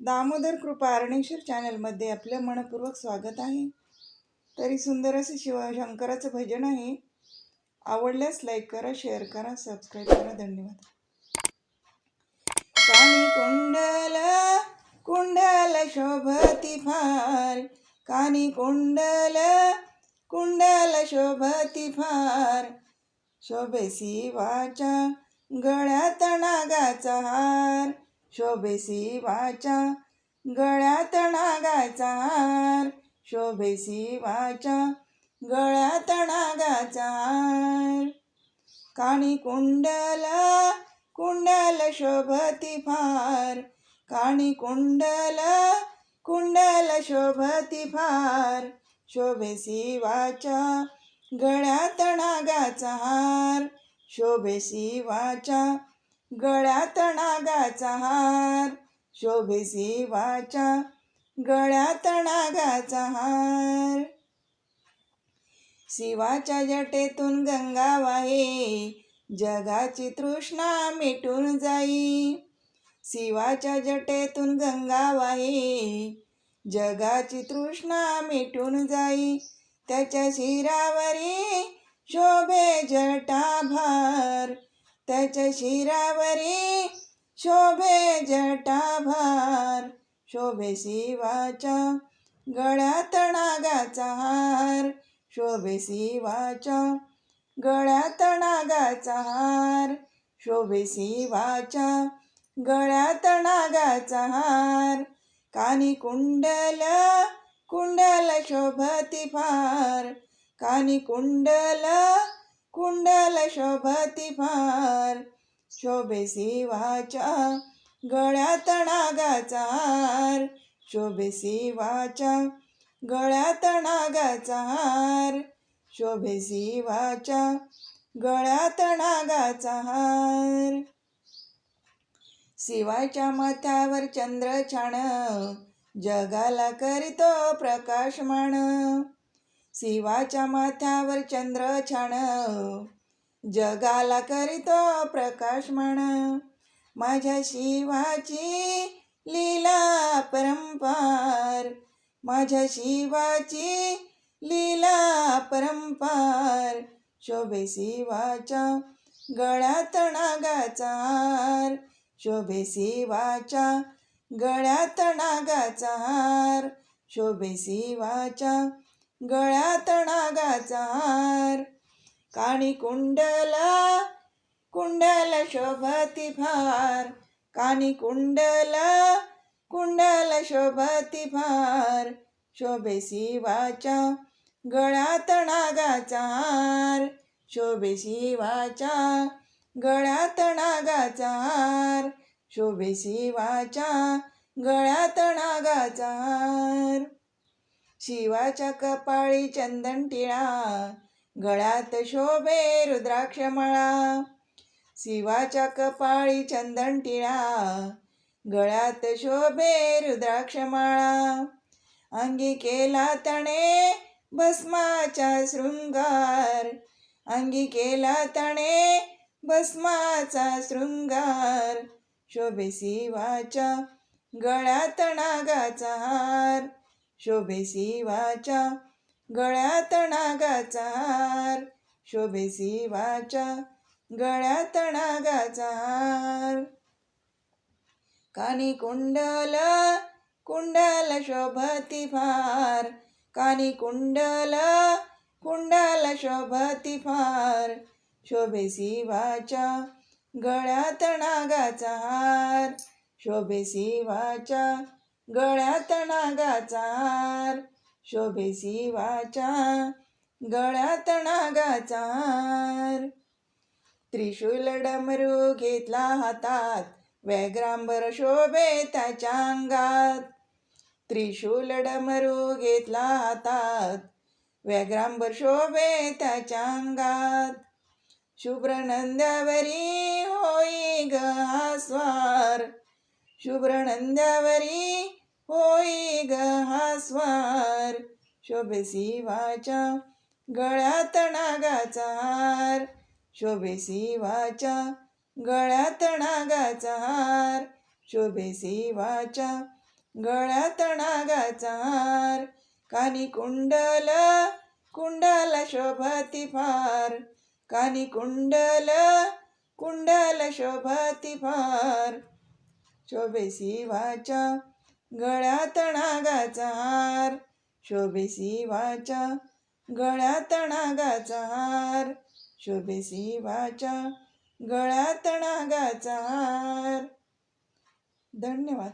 दामोदर कृपा अरणेश्वर चॅनलमध्ये आपलं मनपूर्वक स्वागत आहे. तरी सुंदर असं शिव शंकराचं भजन आहे. आवडल्यास लाईक करा शेअर करा सबस्क्राईब करा. धन्यवाद. कानी कुंडल कुंडल शोभती फार. कानी कुंडल कुंडल शोभती फार. शोभेसी वाचा गळ्यात नागाचा हार. शोभेसी वाचा गळ्यात नागाचा हार. शोभेसी वाचा गळ्यात नागाचा हार. काणी कुंडल कुंडल शोभती फार. काणी कुंडल कुंडल शोभती फार. शोभेसी वाचा गळ्यात नागाचा हार. शोभेसी वाचा गळ्यात नागाचा हार. शोभेसी वाचा गळ्यात नागाचा हार. शिवाच्या जटेतून गंगा वाहे. जगाची तृष्णा मिटून जाई. शिवाच्या जटेतून गंगा वाहे. जगाची तृष्णा मिटून जाई. त्याच्या शिरावरी शोभे जटा. त्याच्या शिरावरी शोभे जटाभार शोभे शिवाच्या गळ्यात नागाचा हार शोभे शिवाच्या गळ्यात नागाचा हार शोभे शिवाच्या गळ्यात नागाचा हार. कानी कुंडल कुंडल शोभती फार कानी कुंडल कुंडल शोभती फार. शोभे शिवाच्या गळ्यात नागाचा हार. शोभे शिवाच्या गळ्यात नागाचा हार. शोभे शिवाच्या गळ्यात नागाचा हार. शिवाच्या माथ्यावर चंद्र छाण जगाला करीतो प्रकाशमान शिवाच्या माथ्यावर चंद्र छाण जगाला करीतो प्रकाशमान माझ्या शिवाची लीला परंपार. माझ्या शिवाची लीला परंपार. शोभे शिवाच्या गळ्यात नागाचा हार. शोभे शिवाच्या गळ्यात नागाचा हार. शोभे शिवाच्या गळ्यात नागाचा हार. काणी कुंडला कुंडल शोभती फार. कानी कुंडल कुंडल शोभती फार. शोभे शिवाच्या गळ्यात नागाचा हार. शोभे शिवाच्या गळ्यात नागाचा हार. शोभे शिवाच्या गळ्यात नागाचा हार. शिवाच्या कपाळी चंदन टिळा गळ्यात शोभे रुद्राक्षमळा शिवाच्या कपाळी चंदन टिळा गळ्यात शोभे रुद्राक्षमाळा अंगी केला तणे भस्माचा शृंगार अंगी केला तणे भस्माचा शृंगार शोभे शिवाच्या गळ्यात नागाचा हार शोभे शिवाच्या गळ्यात नागाचा हार. शोभे शिवाच्या गळ्यात नागाचा हार. कानी कुंडल कुंडल शोभती फार. कानी कुंडल कुंडल शोभती फार. शोभे शिवाच्या गळ्यात नागाचा हार. शोभे शिवाच्या गळ्यात नागाचा हार. शोभेसी वाचा गळ्यात नागाचार त्रिशूल डमरू घेतला हातात व्याग्रांबर शोभे त्याच्या अंगात. त्रिशूल डमरू घेतला हातात व्याग्रांबर शोभे त्याच्या अंगात. शुभ्र नंद्यावरी होई ग आस्वार शुभ्रनंद्यावरी शुभ्र नंद्यावरी होई ग हा स्वार. शोभे शिवाच्या गळ्यात नागाचा हार. शोभे शिवाच्या गळ्यात नागाचा हार. शोभे शिवाच्या गळ्यात नागाचा हार. कानी कुंडल कुंडल शोभती फार. कानी कुंडल कुंडल शोभती फार. शोभे शिवाच्या गळ्यात नागाचा हार. शोभे शिवाच्या गळ्यात नागाचा हार. शोभे शिवाच्या गळ्यात नागाचा हार. धन्यवाद.